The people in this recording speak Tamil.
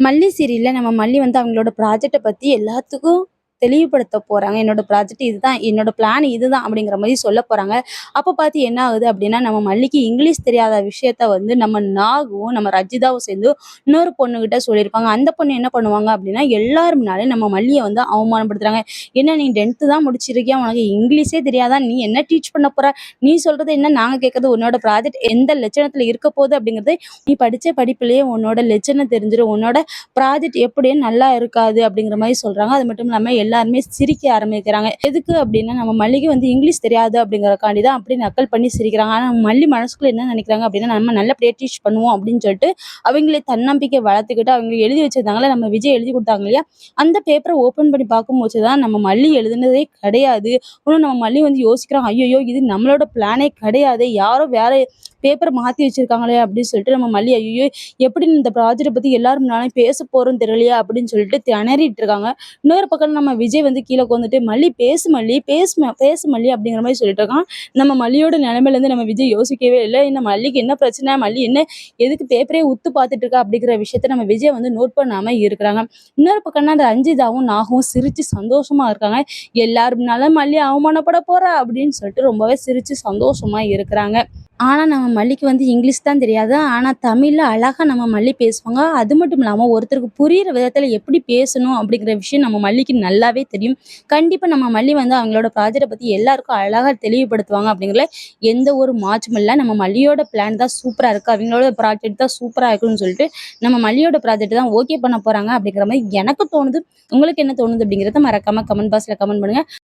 மல்லி சீரியலில் நம்ம மல்லி வந்து அவங்களோட ப்ராஜெக்டை பற்றி எல்லாத்துக்கும் தெளிவுபடுத்த போகிறாங்க என்னோட ப்ராஜெக்ட் இதுதான். என்னோட பிளான் இதுதான் அப்படிங்கிற மாதிரி சொல்லப் போறாங்க. அப்போ பார்த்து என்ன ஆகுது அப்படின்னா, நம்ம மல்லிக்கு இங்கிலீஷ் தெரியாத விஷயத்த வந்து நம்ம நாகுவும் நம்ம ரஜிதாவும் சேர்ந்து இன்னொரு பொண்ணுகிட்ட சொல்லியிருப்பாங்க. அந்த பொண்ணு என்ன பண்ணுவாங்க அப்படின்னா, எல்லார் நம்ம மல்லியை வந்து அவமானப்படுத்துறாங்க. "என்ன நீ 10த் தான் முடிச்சிருக்கியா? உனக்கு இங்கிலீஷே தெரியாதா? நீ என்ன டீச் பண்ண போற? நீ சொல்கிறது என்ன நாங்கள் கேட்கறது? உன்னோட ப்ராஜெக்ட் எந்த லட்சணத்தில் இருக்க போகுது அப்படிங்கிறது நீ படிச்ச படிப்புலேயே உன்னோட லட்சணம் தெரிஞ்சிடும் உன்னோட ப்ராஜெக்ட் எப்படியும் நல்லா இருக்காது." அப்படிங்கிற மாதிரி சொல்கிறாங்க அது மட்டும் இல்லாமல் எல்லாருமே சிரிக்க ஆரம்பிக்கிறாங்க. எதுக்கு அப்படின்னா, நம்ம மல்லிகை வந்து இங்கிலீஷ் தெரியாது அப்படிங்கிறக்காண்டி தான் அப்படி நக்கல் பண்ணி சிரிக்கிறாங்க. ஆனால் மல்லி மனசுக்குள்ள என்ன நினைக்கிறாங்க அப்படின்னா, நம்ம நல்லபடியாக டீச் பண்ணுவோம் அப்படின்னு சொல்லிட்டு அவங்களே தன்னம்பிக்கை வளர்த்துக்கிட்டு அவங்க எழுதி வச்சிருந்தாங்களே நம்ம விஜய் எழுதி கொடுத்தாங்க இல்லையா? அந்த பேப்பரை ஓப்பன் பண்ணி பார்க்கும்போது தான் நம்ம மல்லி எழுதுனதே கிடையாது. இன்னும் நம்ம மல்லி வந்து யோசிக்கிறோம் ஐயோ இது நம்மளோட பிளானே கிடையாது யாரோ வேற பேப்பரை மாற்றி வச்சுருக்காங்களே அப்படின்னு சொல்லிட்டு நம்ம மல்லி, ஐயோ எப்படி இந்த ப்ராஜெக்டை பற்றி எல்லாரும் முன்னாலும் பேச போகிறோம் தெரியலையா அப்படின்னு சொல்லிட்டு திணறிட்டு இருக்காங்க. இன்னொரு பக்கம் நம்ம விஜய் வந்து கீழே உட்காந்துட்டு, "மல்லி பேசு மல்லி, பேசு பேசு மல்லி" அப்படிங்கிற மாதிரி சொல்லிட்டு இருக்கான். நம்ம மல்லியோட நிலைமையிலேருந்து நம்ம விஜய் யோசிக்கவே இல்லை இந்த மல்லிக்கு என்ன பிரச்சனை? மல்லி என்ன எதுக்கு பேப்பரே உத்து பார்த்துட்டு இருக்கா? அப்படிங்கிற விஷயத்த நம்ம விஜய் வந்து நோட் பண்ணாமல் இருக்கிறாங்க. இன்னொரு பக்கம்னா அந்த ரஞ்சிதாவும், நாகும் சிரிச்சு சந்தோஷமாக இருக்காங்க. எல்லார் மல்லி அவமானப்பட போகிறா அப்படின்னு சொல்லிட்டு ரொம்பவே சிரிச்சு சந்தோஷமாக இருக்கிறாங்க. ஆனால் நம்ம மல்லிக்கு வந்து இங்கிலீஷ் தான் தெரியாது. ஆனால் தமிழில் அழகாக நம்ம மல்லி பேசுவாங்க. அது மட்டும் இல்லாமல் ஒருத்தருக்கு புரிகிற விதத்தில் எப்படி பேசணும் அப்படிங்கிற விஷயம் நம்ம மல்லிக்கு நல்லாவே தெரியும். கண்டிப்பாக நம்ம மல்லி வந்து அவங்களோட ப்ராஜெக்டை பற்றி எல்லாருக்கும் அழகாக தெளிவுபடுத்துவாங்க அப்படிங்கிற எந்த ஒரு மாற்றமும் இல்லை நம்ம மல்லியோட பிளான் தான் சூப்பராக இருக்குது அவங்களோட ப்ராஜெக்ட் தான் சூப்பராக இருக்குன்னு சொல்லிட்டு நம்ம மல்லியோட ப்ராஜெக்ட் தான் ஓகே பண்ண போகிறாங்க அப்படிங்கிற மாதிரி எனக்கு தோணுது. உங்களுக்கு என்ன தோணுது அப்படிங்கிறத மறக்காமல் கமெண்ட் பாக்ஸில் கமெண்ட் பண்ணுங்கள்